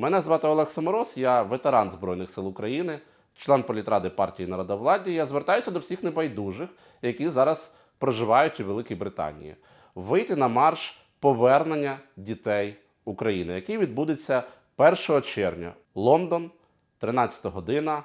Мене звати Олег Самороз, я ветеран Збройних сил України, член політради партії народовладдя. Я звертаюся до всіх небайдужих, які зараз проживають у Великій Британії. Вийти на марш повернення дітей України, який відбудеться 1 червня. Лондон, 13 година,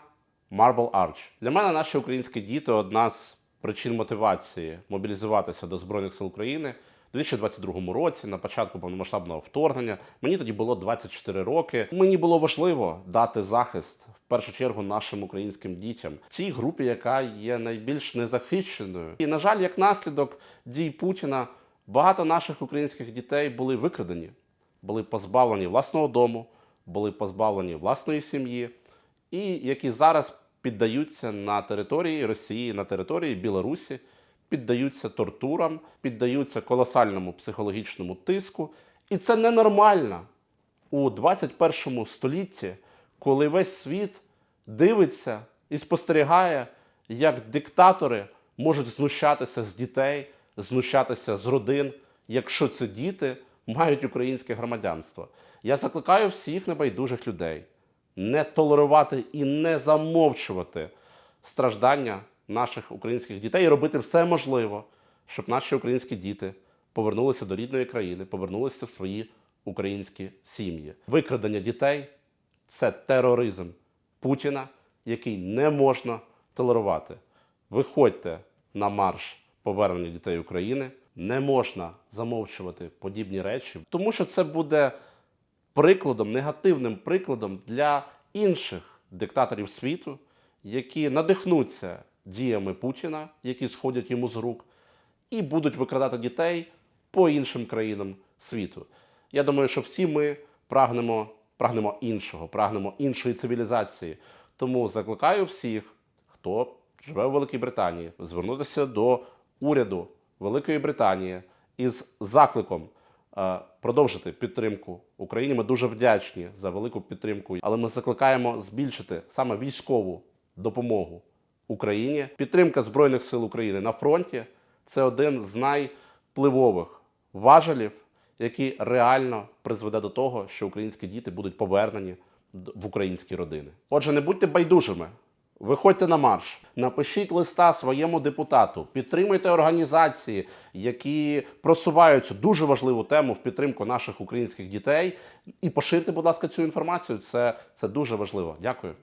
Marble Arch. Для мене наші українські діти одна з причин мотивації мобілізуватися до Збройних сил України. У 2022 році, на початку повномасштабного вторгнення, мені тоді було 24 роки. Мені було важливо дати захист в першу чергу нашим українським дітям, цій групі, яка є найбільш незахищеною. І на жаль, як наслідок дій Путіна, багато наших українських дітей були викрадені, були позбавлені власного дому, були позбавлені власної сім'ї, і які зараз піддаються на території Росії, на території Білорусі, піддаються тортурам, піддаються колосальному психологічному тиску. І це ненормально у 21 столітті, коли весь світ дивиться і спостерігає, як диктатори можуть знущатися з дітей, знущатися з родин, якщо це діти мають українське громадянство. Я закликаю всіх небайдужих людей не толерувати і не замовчувати страждання наших українських дітей і робити все можливе, щоб наші українські діти повернулися до рідної країни, повернулися в свої українські сім'ї. Викрадення дітей це тероризм Путіна, який не можна толерувати. Виходьте на марш повернення дітей України. Не можна замовчувати подібні речі, тому що це буде прикладом, негативним прикладом для інших диктаторів світу, які надихнуться діями Путіна, які сходять йому з рук, і будуть викрадати дітей по іншим країнам світу. Я думаю, що всі ми прагнемо, прагнемо іншого, прагнемо іншої цивілізації. Тому закликаю всіх, хто живе у Великій Британії, звернутися до уряду Великої Британії із закликом е, продовжити підтримку Україні. Ми дуже вдячні за велику підтримку, але ми закликаємо збільшити саме військову допомогу Україні. Підтримка Збройних сил України на фронті це один з найвпливових важелів, який реально призведе до того, що українські діти будуть повернені в українські родини. Отже, не будьте байдужими. Виходьте на марш, напишіть листа своєму депутату, підтримуйте організації, які просувають цю дуже важливу тему в підтримку наших українських дітей. І поширте, будь ласка, цю інформацію. Це, це дуже важливо. Дякую.